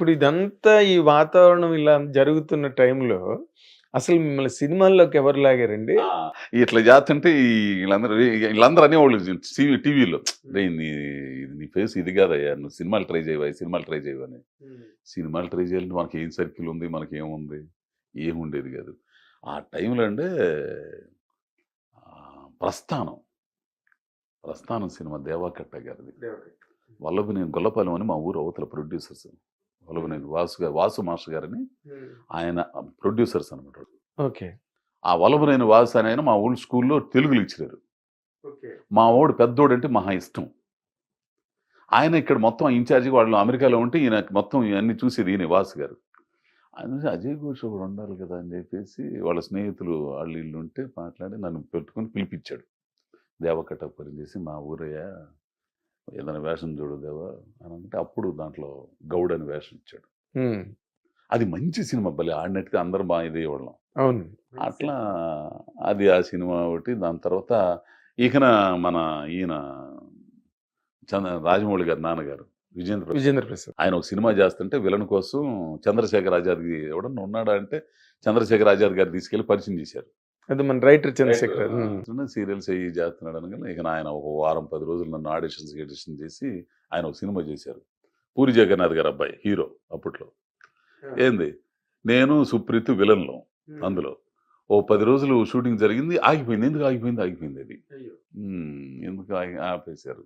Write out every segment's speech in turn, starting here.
ఇప్పుడు ఇదంతా ఈ వాతావరణం ఇలా జరుగుతున్న టైంలో అసలు మిమ్మల్ని సినిమాల్లోకి ఎవరు లాగారండి? ఇట్లా చేస్తుంటే వీళ్ళందరూ వీళ్ళందరూ అనేవాళ్ళు టీవీ టీవీలో. రే నీ ఇది నీ ఫేస్ ఇది కాదయ్యా నువ్వు సినిమాలు ట్రై చేయవా సినిమాలు ట్రై చేయవా అని. సినిమాలు ట్రై చేయాలంటే మనకి ఏం సర్కిల్ ఉంది మనకి ఏముంది ఏముండేది కాదు. ఆ టైంలో అంటే ప్రస్థానం. ప్రస్థానం సినిమా దేవాకట్ట గారిది. వల్లభనేని గొల్లపాలెం అని మా ఊరు అవతల ప్రొడ్యూసర్స్ వల్లభనేని వాసు గారు వాసు మాస్టర్ గారని ఆయన ప్రొడ్యూసర్స్ అనమాట ఓకే. ఆ వల్లభనేని వాసు అని ఆయన మా ఊళ్ళో స్కూల్లో తెలుగు లెక్చరర్ మా వాడు పెద్దోడు అంటే మహా ఇష్టం. ఆయన ఇక్కడ మొత్తం ఇన్ఛార్జిగా వాళ్ళు అమెరికాలో ఉంటే ఈయన మొత్తం ఇవన్నీ చూసేది ఈయన వాసు గారు. ఆయన చూసి అజయ్ ఘోష్ ఒకడు ఉండాలి కదా అని చెప్పేసి వాళ్ళ స్నేహితులు వాళ్ళు ఇల్లు ఉంటే మాట్లాడి నన్ను పెట్టుకొని పిలిపించాడు. దేవకట్ట పని చేసి మా ఊరయ్య ఏదైనా వేషం చూడు దేవా అని అంటే అప్పుడు దాంట్లో గౌడ్ అని వేషం ఇచ్చాడు. అది మంచి సినిమా భలే ఆడినట్టుగా అందరం బాగా ఇదే వాళ్ళం. అవును. అట్లా అది ఆ సినిమా ఒకటి దాని తర్వాత ఈయన మన ఈయన చంద్ర రాజమౌళి గారి నాన్నగారు విజేంద్ర. విజేంద్ర ప్రసాద్. ఆయన ఒక సినిమా చేస్తుంటే విలన్ కోసం చంద్రశేఖర్ ఆజాద్ ఎవడన్నా ఉన్నాడా అంటే చంద్రశేఖర్ ఆజాద్ గారు తీసుకెళ్ళి పరిచయం చేశారు. అది మన రైటర్ చంద్రశేఖర్ సీరియల్స్ అయ్యి చేస్తున్నాడు అనగానే ఇక ఆయన ఒక వారం పది రోజులు నన్ను ఆడిషన్స్ ఎడిషన్ చేసి ఆయన ఒక సినిమా చేశారు. పూరి జగన్నాథ్ గారు అబ్బాయి హీరో అప్పట్లో. ఏంది? నేను సుప్రీత్ విలన్లో అందులో. ఓ పది రోజులు షూటింగ్ జరిగింది ఆగిపోయింది. ఎందుకు ఆగిపోయింది? ఆగిపోయింది అది. ఎందుకు ఆగి- ఆపేశారు?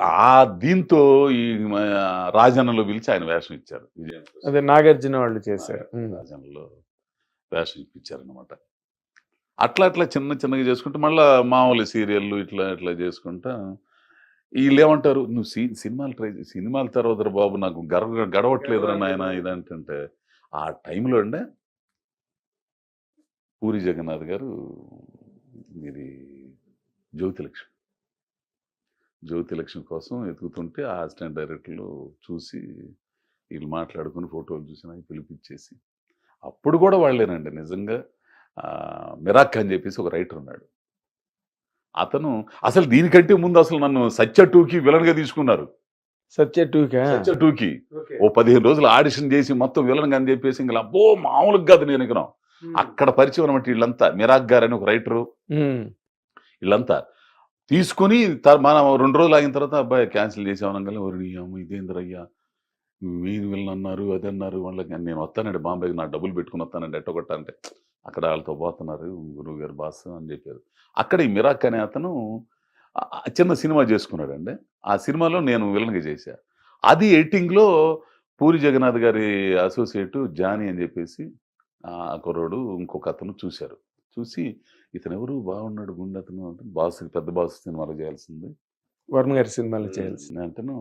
ఆ దీంతో ఈ రాజన్నలో పిలిచి ఆయన వేషం ఇచ్చారు. విజయం అదే నాగార్జున వాళ్ళు చేశారు. రాజన్నలో వేషం ఇప్పించారనమాట అట్లా అట్లా చిన్న చిన్నగా చేసుకుంటూ మళ్ళీ మామూలు సీరియళ్ళు ఇట్లా ఇట్లా చేసుకుంటా. వీళ్ళు ఏమంటారు నువ్వు సి సినిమాలు ట్రై సినిమాల తర్వాత బాబు నాకు గర్వ గడవట్లేదు. నాయన ఇదంటే ఆ టైంలో అండి పూరి జగన్నాథ్ గారు ఇది జ్యోతిలక్ష్మి. జ్యోతిలక్ష్మి కోసం ఎతుకుతుంటే ఆ అసిస్టెంట్ డైరెక్టర్లు చూసి వీళ్ళు మాట్లాడుకుని ఫోటోలు చూసి నాకు పిలిపించేసి. అప్పుడు కూడా వాళ్ళేనండి నిజంగా మిరాక్ అని చెప్పేసి ఒక రైటర్ ఉన్నాడు. అతను అసలు దీనికంటే ముందు అసలు నన్ను సత్య టూకి విలన్గా తీసుకున్నారు. సత్య టూకా? సత్య టూకి. ఓ పదిహేను రోజులు ఆడిషన్ చేసి మొత్తం విలన్ అని చెప్పేసి ఇంకా అబ్బో మామూలుగా కాదు నేను ఇక్కడ అక్కడ పరిచయం అనమాట వీళ్ళంతా. మిరాక్ గారు అని ఒక రైటరు. వీళ్ళంతా తీసుకుని త- మనం రెండు రోజులు ఆగిన తర్వాత అబ్బాయి క్యాన్సిల్ చేసామనగానే ఒరి ఇదేంద్రయ్యా మీరు వీళ్ళని అన్నారు అది అన్నారు వాళ్ళకి నేను వస్తానండి బాంబేకి నా డబ్బులు పెట్టుకుని వస్తానండి ఎట్టగొట్ట అంటే. అక్కడ వాళ్ళతో పోతున్నారు గురువు గారు బాస్ అని చెప్పారు. అక్కడ ఈ మిరాక్ అనే అతను చిన్న సినిమా చేసుకున్నాడండి. ఆ సినిమాలో నేను విలన్గా చేశా. అది ఎడిటింగ్లో పూరి జగన్నాథ్ గారి అసోసియేట్ జానీ అని చెప్పేసి ఆ కుర్రోడు ఇంకొక అతను చూశారు. చూసి ఇతను ఎవరు బాగున్నాడు గుండె అతను అంటే బాస్ పెద్ద బాస్ సినిమాలో చేయాల్సింది. వర్మ గారి సినిమాలో చేయాల్సి అంటేను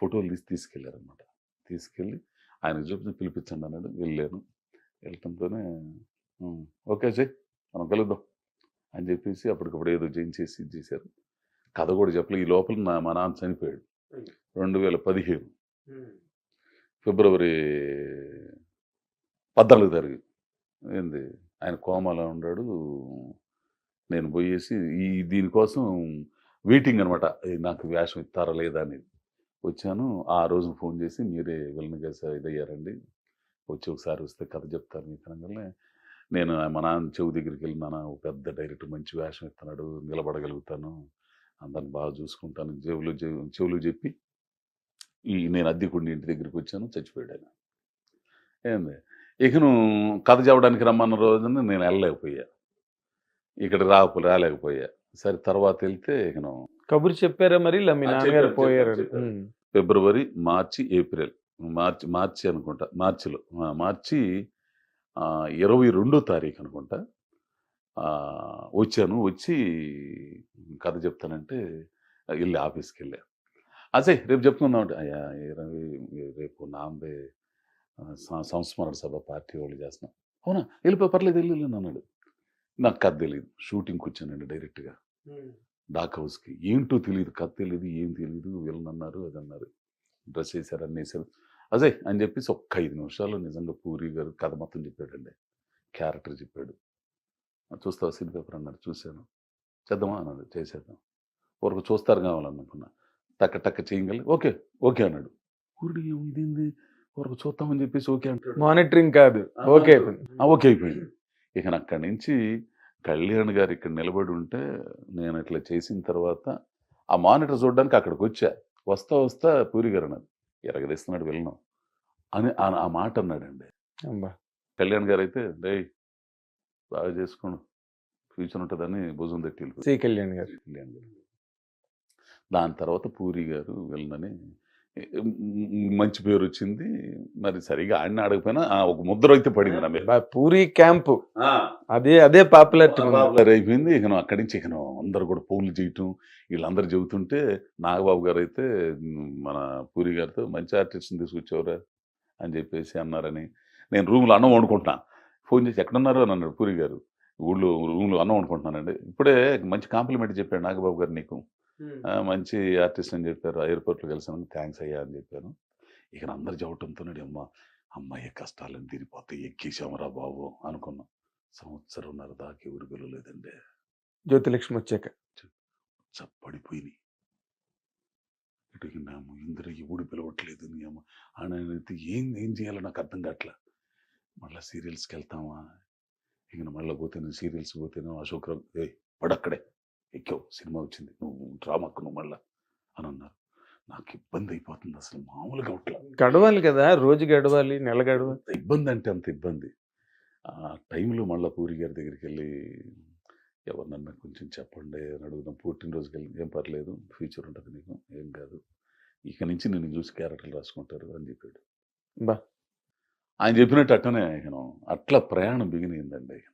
ఫోటోలు తీసి తీసుకెళ్ళారు అనమాట తీసుకెళ్ళి ఆయన చూపించి పిలిపించండి అన్నాడు. వెళ్ళాను. వెళ్ళటంతోనే "ఉమ్, ఓకే అజయ్ మనం కలుద్దాం. అని చెప్పేసి అప్పటికప్పుడు ఏదో చేయించేసి ఇది చేశారు. కథ కూడా చెప్పలేదు ఈ లోపల నా మా నాన్న చనిపోయాడు. రెండు వేల పదిహేను ఫిబ్రవరి పద్నాలుగు తారీఖు. ఏంది? ఆయన కోమాలో ఉన్నాడు. నేను పోయేసి ఈ దీనికోసం వెయిటింగ్ అనమాట నాకు వేషం ఇస్తారా లేదా అనేది. వచ్చాను. ఆ రోజు ఫోన్ చేసి మీరే విలన్గా స- ఇదయ్యారండి. వచ్చి ఒకసారి వస్తే కథ చెప్తారు మీకు అనగానే నేను మా నాన్న చెవు దగ్గరికి వెళ్ళి నాన్న ఒక పెద్ద డైరెక్టర్ మంచి వేషం ఇస్తున్నాడు నిలబడగలుగుతాను అందరిని బాగా చూసుకుంటాను చెవులు చెవు- చెవులు చెప్పి ఈ నేను అద్దెకుండి ఇంటి దగ్గరికి వచ్చాను చచ్చిపోయాడు ఆయన ఏంది? ఇక నువ్వు కథ చెప్పడానికి రమ్మన్న రోజున నేను వెళ్ళలేకపోయా. ఇక్కడ రాపు రాలేకపోయా. సరే తర్వాత వెళ్తే ఇక నువ్వు కబురు చెప్పారా మరి? పోయారు. ఫిబ్రవరి మార్చి ఏప్రిల్ మార్చి మార్చి అనుకుంటా మార్చిలో మార్చి ఇరవై రెండో తారీఖు అనుకుంటా. వచ్చాను. వచ్చి కథ చెప్తానంటే వెళ్ళి ఆఫీస్కి వెళ్ళా అసే రేపు చెప్పుకుందాం అంటే అయ్యా ఇరవై రేపు నాంబే సంస్మరణ సభ పార్టీ వాళ్ళు చేస్తున్నాం. అవునా? వెళ్ళిపో పర్లేదు వెళ్ళి అన్నాడు. నాకు కథ తెలియదు షూటింగ్కి వచ్చానండి డైరెక్ట్గా. డాక్ హౌస్కి. ఏంటో తెలియదు కథ తెలియదు ఏం తెలియదు వీళ్ళని అన్నారు అది అన్నారు డ్రెస్ వేశారు అన్నీ వేశారు. అదే అని చెప్పేసి ఒక్క ఐదు నిమిషాలు నిజంగా పూరి గారు కథ మొత్తం చెప్పాడండి. క్యారెక్టర్ చెప్పాడు. చూస్తావా సీన్ పేపర్ అన్నాడు. చూశాను. చేద్దామా? అన్నాడు. చేసేద్దాం. వరకు చూస్తారు కావాలనుకున్నా. టక్క టక్క చేయగలి ఓకే ఓకే అన్నాడు. పూరి ఇదేంది? వరకు చూద్దామని చెప్పేసి ఓకే అంటాడు. మానిటరింగ్ కాదు. ఓకే అయిపోయింది. ఓకే అయిపోయింది. ఇక అక్కడి నుంచి కళ్యాణ్ గారు ఇక్కడ నిలబడి ఉంటే నేను ఇట్లా చేసిన తర్వాత ఆ మానిటర్ చూడడానికి అక్కడికి వచ్చా. వస్తా వస్తా పూరి గారు అన్నది ఎరగదీస్తున్నాడు వెళ్ళను అని ఆ- మాట అన్నాడండి. కళ్యాణ్ గారు అయితే డే బాగా చేసుకోండు ఫ్యూచర్ ఉంటుందని భుజం తట్టి కళ్యాణ్ గారు. కళ్యాణ్ గారు. దాని తర్వాత పూరి గారు వెళ్ళనని మంచి పేరు వచ్చింది. మరి సరిగా ఆయన అడగపోయినా ఒక ముద్ర అయితే పడింది నా మీద. పూరి క్యాంపు. అదే అదే పాపులారిటీ పాపులర్ అయిపోయింది. ఇక అక్కడి నుంచి ఇక అందరు కూడా ఫోన్లు చేయటం వీళ్ళందరూ చెబుతుంటే నాగబాబు గారు అయితే మన పూరి గారితో మంచి ఆర్టిస్ట్ని తీసుకొచ్చేవరా అని చెప్పేసి అన్నారని. నేను రూమ్లో అన్నం వండుకుంటున్నా. ఫోన్ చేసి ఎక్కడున్నారు అని అన్నాడు పూరి గారు. ఊళ్ళో రూమ్లో అన్నం వండుకుంటున్నానండి. ఇప్పుడే మంచి కాంప్లిమెంట్ చెప్పాడు నాగబాబు గారు నీకు. మంచి ఆర్టిస్ట్ అని చెప్పారు. ఎయిర్పోర్ట్లో కలిసాను థ్యాంక్స్ అయ్యా అని చెప్పాను ఇక అందరు చెప్పడంతోనే అమ్మ! అమ్మాయి కష్టాలను తీరిపోతే ఎక్కేసామరా బాబు అనుకున్నాం. సంవత్సరంన్నర దాకా ఎవరు పిలవలేదండి జ్యోతిలక్ష్మి వచ్చాక. చప్పడిపోయినాయి. నా ఇందరూ ఎవడు పిలవట్లేదు నీ అమ్మ? అయితే ఏం ఏం చేయాలో నాకు అర్థం కావట్లే. మళ్ళీ సీరియల్స్కి వెళ్తామా? ఇక మళ్ళీ పోతే నేను సీరియల్స్ పోతేనే అశోక్ రావు ఏ పడక్కడే. ఎక్కావు సినిమా వచ్చింది. నువ్వు డ్రామాకు నువ్వు మళ్ళా అని అన్నారు. నాకు ఇబ్బంది అయిపోతుంది అసలు మామూలుగా అవట్లా గడవాలి కదా రోజు గడవాలి నెల గడవాలి. ఇబ్బంది అంటే అంత ఇబ్బంది. ఆ టైంలో మళ్ళీ పూరి గారి దగ్గరికి వెళ్ళి ఎవరినన్నా కొంచెం చెప్పండి అని అడుగుదాం. పుట్టినరోజుకి వెళ్ళి ఏం పర్లేదు ఫ్యూచర్ ఉంటుంది నీకు ఏం కాదు. ఇక నుంచి నేను చూసి క్యారెక్టర్లు రాసుకుంటారు అని చెప్పాడు. బా. ఆయన చెప్పినట్టు అట్టనే అట్లా ప్రయాణం బిగినిందండి ఇక